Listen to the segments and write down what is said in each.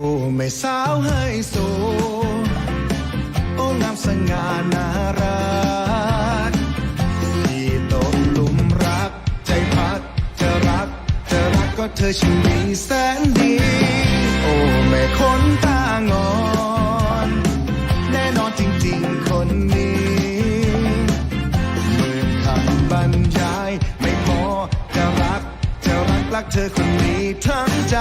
โอ้ไม่สาวให้โซ โอ้งามสง่าน่ารักที่ตกหลุมรัก ใจพักจะรัก จะรักก็เธอช่างดีแสนดี โอ้แม่คนตางอน แน่นอนจริงๆคนนี้หมื่นคำบรรยาย ไม่พอจะรัก จะรักรักเธอคนนี้ทั้งใจ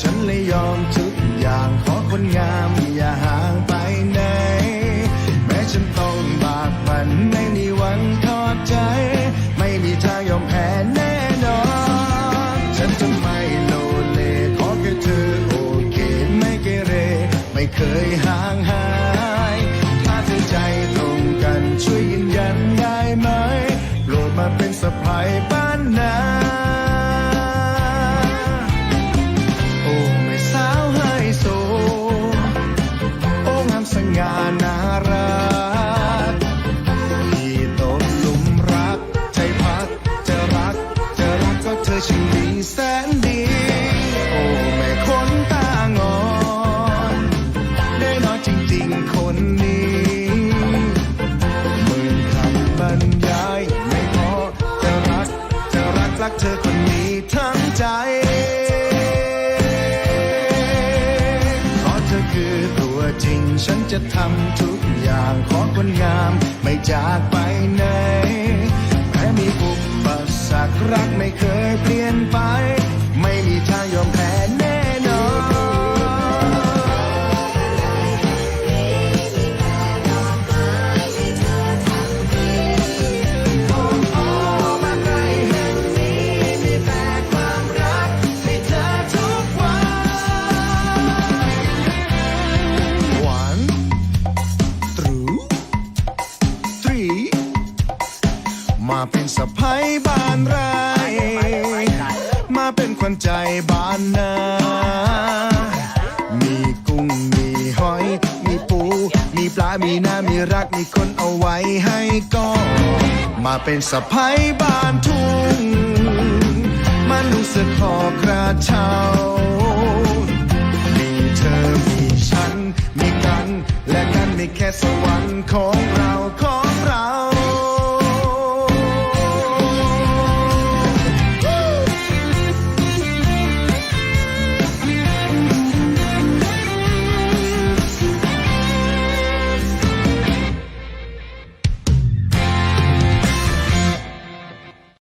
ฉันเลยยอมทุกอย่างขอคนงามอย่าห่างไปไหน แม้ฉันต้องบากบันไม่มีวันทอดใจ ไม่มีทางยอมแพ้แน่นอน ฉันจะไม่โลเลขอแค่เธอโอเค ไม่เกเร ไม่เคยห่างหาย น่ารักที่ตกลุมรัก ใจพักจะรัก จะรักก็เธอช่างดีแสนดี โอ้แม่คนตางอนได้นอยจริงๆคนนี้หมื่นคำบรรยายไม่พอจะรัก จะรักรักเธอคน ฉันจะทำทุกอย่างขอคนงาม ไม่จากไปไหนแม้มีอุปสรรครักไม่เคย มาเป็นสะพ้ายบ้านไร มาเป็นขวัญใจบ้านนา มีกุ้งมีหอย มีปู มีปลา มีน้ำมีรัก มีคนเอาไว้ให้ก่อนมาเป็นสะพ้ายบ้านทุ่งมันรู้สึกขอกระเช้ามีเธอมีฉัน มีกัน และกันมีแค่สวรรค์ของเรา